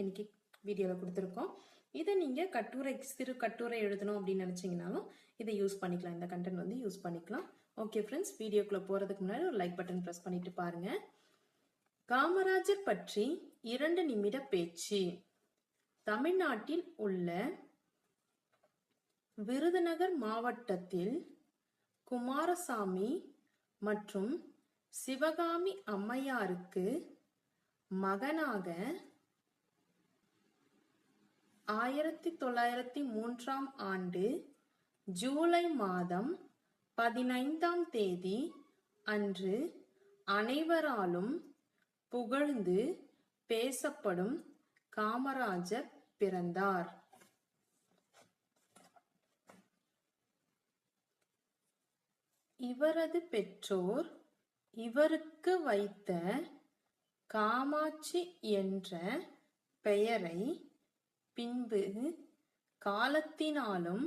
இன்னைக்கு வீடியோவில் கொடுத்துருக்கோம். இதை நீங்கள் கட்டுரை சிறு கட்டுரை எழுதணும் அப்படின்னு நினச்சிங்கனாலும் இதை யூஸ் பண்ணிக்கலாம். இந்த கண்டென்ட் வந்து யூஸ் பண்ணிக்கலாம். ஓகே ஃப்ரெண்ட்ஸ் வீடியோக்குள்ளே போகிறதுக்கு முன்னாடி ஒரு லைக் பட்டன் ப்ரெஸ் பண்ணிட்டு பாருங்கள் காமராஜர் பற்றி இரண்டு நிமிட பேச்சு. தமிழ்நாட்டில் உள்ள விருதுநகர் மாவட்டத்தில் குமாரசாமி மற்றும் சிவகாமி அம்மையாருக்கு மகனாக ஆயிரத்தி தொள்ளாயிரத்தி மூன்றாம் ஆண்டு ஜூலை மாதம் பதினைந்தாம் தேதி அன்று அனைவராலும் புகழ்ந்து பேசப்படும் காமராஜர் பிறந்தார். இவரது பெற்றோர் இவருக்கு வைத்த காமாட்சி என்ற பெயரை பின்பு காலத்தினாலும்